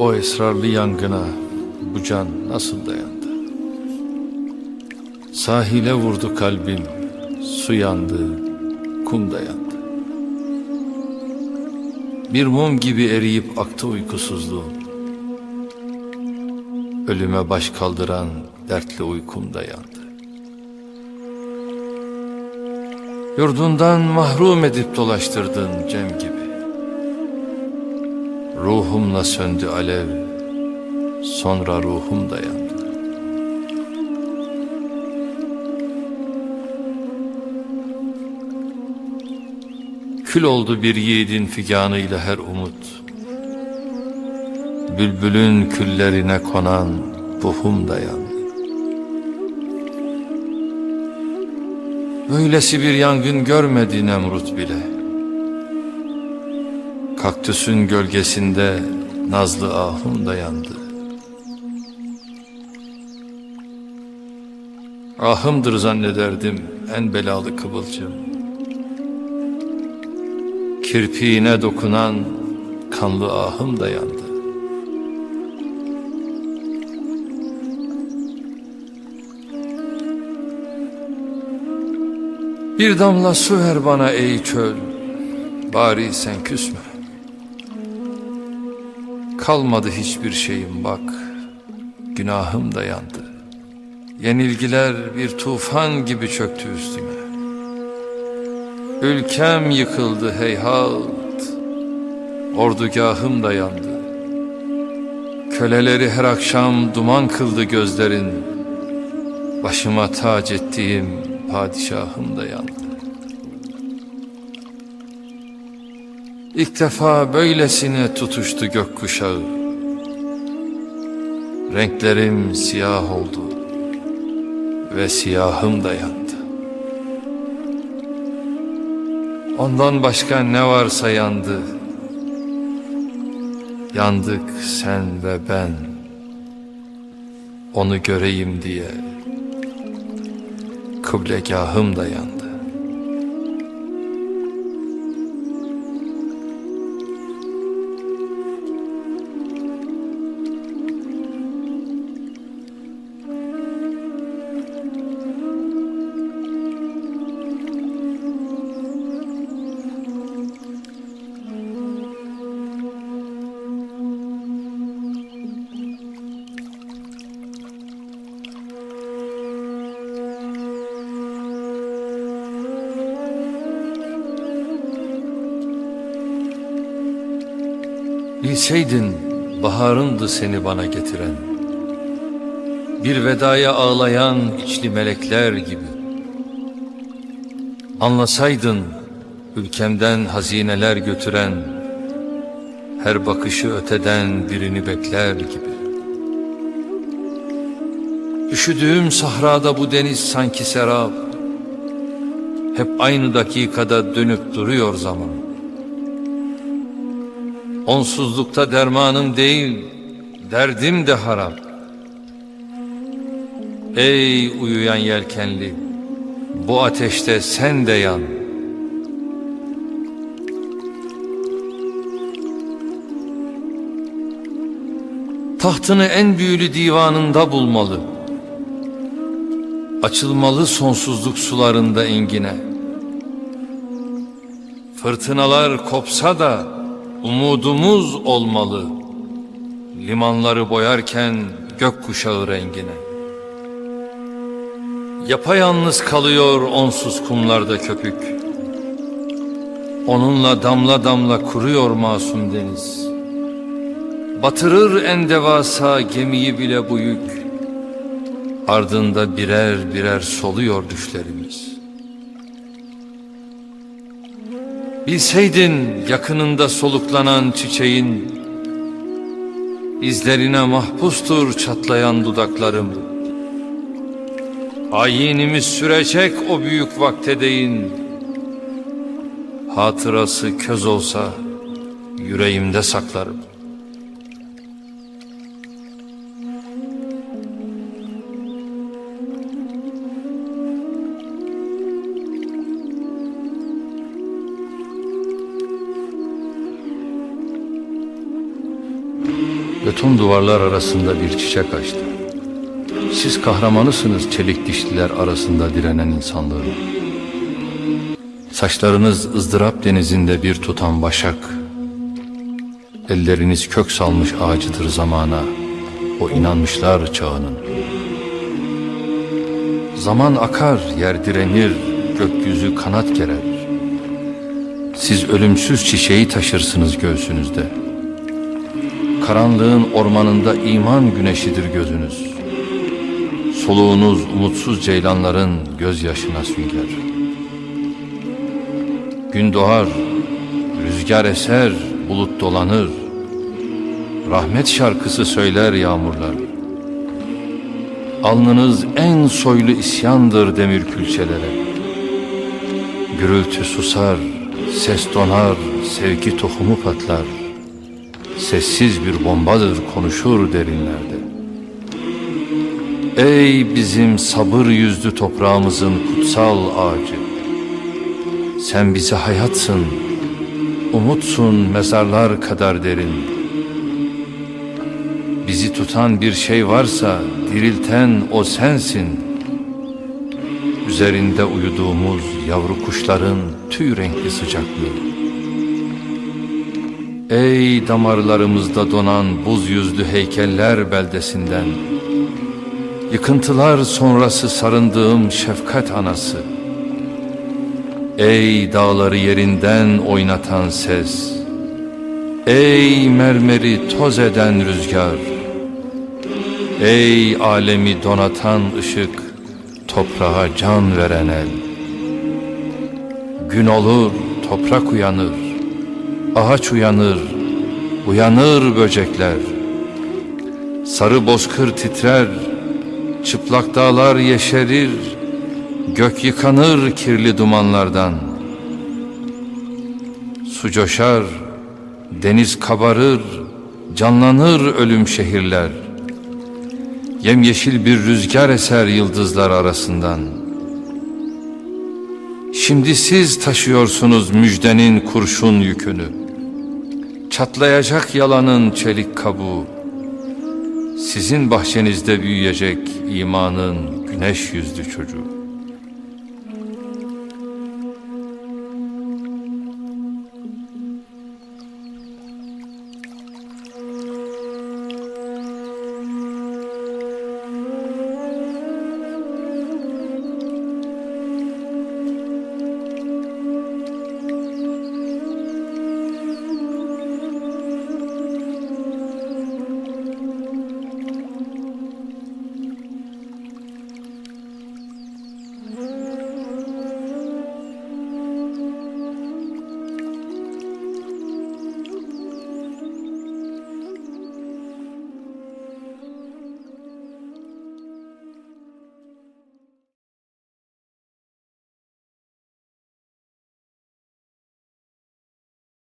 O esrarlı yangına bu can nasıl dayandı? Sahile vurdu kalbim, su yandı, kum da yandı. Bir mum gibi eriyip aktı uykusuzluğum. Ölüme baş kaldıran dertli uykum da yandı. Yurdundan mahrum edip dolaştırdın Cem gibi. Ruhumla söndü alev, sonra ruhum da yandı. Kül oldu bir yiğidin figanıyla her umut. Bülbülün küllerine konan ruhum da yandı. Böylesi bir yangın görmedi Nemrut bile. Kaktüsün gölgesinde nazlı ahım da yandı. Ahımdır zannederdim en belalı kıvılcım. Kirpiğine dokunan kanlı ahım da yandı. Bir damla su ver bana ey çöl, bari sen küsme. Kalmadı hiçbir şeyim bak, günahım da yandı. Yenilgiler bir tufan gibi çöktü üstüme. Ülkem yıkıldı heyhat, ordugahım da yandı. Köleleri her akşam duman kıldı gözlerin, başıma tac ettiğim padişahım da yandı. İlk defa böylesine tutuştu gökkuşağı. Renklerim siyah oldu ve siyahım da yandı. Ondan başka ne varsa yandı. Yandık sen ve ben. Onu göreyim diye. Kıblegahım da yandı. Bilseydin baharındı seni bana getiren. Bir vedaya ağlayan içli melekler gibi. Anlasaydın ülkemden hazineler götüren Her bakışı öteden birini bekler gibi. Üşüdüğüm sahrada bu deniz sanki serap. Hep aynı dakikada dönüp duruyor zaman Onsuzlukta dermanım değil, derdim de harap. Ey uyuyan yelkenli, bu ateşte sen de yan. Tahtını en büyülü divanında bulmalı. Açılmalı sonsuzluk sularında engine. Fırtınalar kopsa da Umudumuz olmalı limanları boyarken gökkuşağı rengine. Yapayalnız kalıyor onsuz kumlarda köpük. Onunla damla damla kuruyor masum deniz. Batırır en devasa gemiyi bile bu yük. Ardında birer birer soluyor düşlerimiz. Bilseydin yakınında soluklanan çiçeğin izlerine mahpustur çatlayan dudaklarım. Ayinimiz sürecek o büyük vaktedeyin. Hatırası köz olsa yüreğimde saklarım. Beton duvarlar arasında bir çiçek açtı. Siz kahramanısınız çelik dişliler arasında direnen insanların. Saçlarınız ızdırap denizinde bir tutan başak. Elleriniz kök salmış ağacıdır zamana, o inanmışlar çağının. Zaman akar, yer direnir, gökyüzü kanat gerer. Siz ölümsüz çiçeği taşırsınız göğsünüzde. Karanlığın ormanında iman güneşidir gözünüz. Soluğunuz umutsuz ceylanların gözyaşına sünger. Gün doğar, rüzgar eser, bulut dolanır. Rahmet şarkısı söyler yağmurlar. Alnınız en soylu isyandır demir külçelere. Gürültü susar, ses donar, sevgi tohumu patlar. Sessiz bir bombadır konuşur derinlerde. Ey bizim sabır yüzlü toprağımızın kutsal ağacı. Sen bize hayatsın, umutsun mezarlar kadar derin. Bizi tutan bir şey varsa dirilten o sensin. Üzerinde uyuduğumuz yavru kuşların tüy renkli sıcaklığı. Ey damarlarımızda donan buz yüzlü heykeller beldesinden, Yıkıntılar sonrası sarındığım şefkat anası, Ey dağları yerinden oynatan ses, Ey mermeri toz eden rüzgar, Ey alemi donatan ışık, toprağa can veren el. Gün olur, toprak uyanır, ağaç uyanır, uyanır böcekler. Sarı bozkır titrer, çıplak dağlar yeşerir, gök yıkanır kirli dumanlardan. Su coşar, deniz kabarır, canlanır ölüm şehirler. Yemyeşil bir rüzgar eser yıldızlar arasından. Şimdi siz taşıyorsunuz müjdenin kurşun yükünü. Çatlayacak yalanın çelik kabuğu. Sizin bahçenizde büyüyecek imanın güneş yüzlü çocuğu.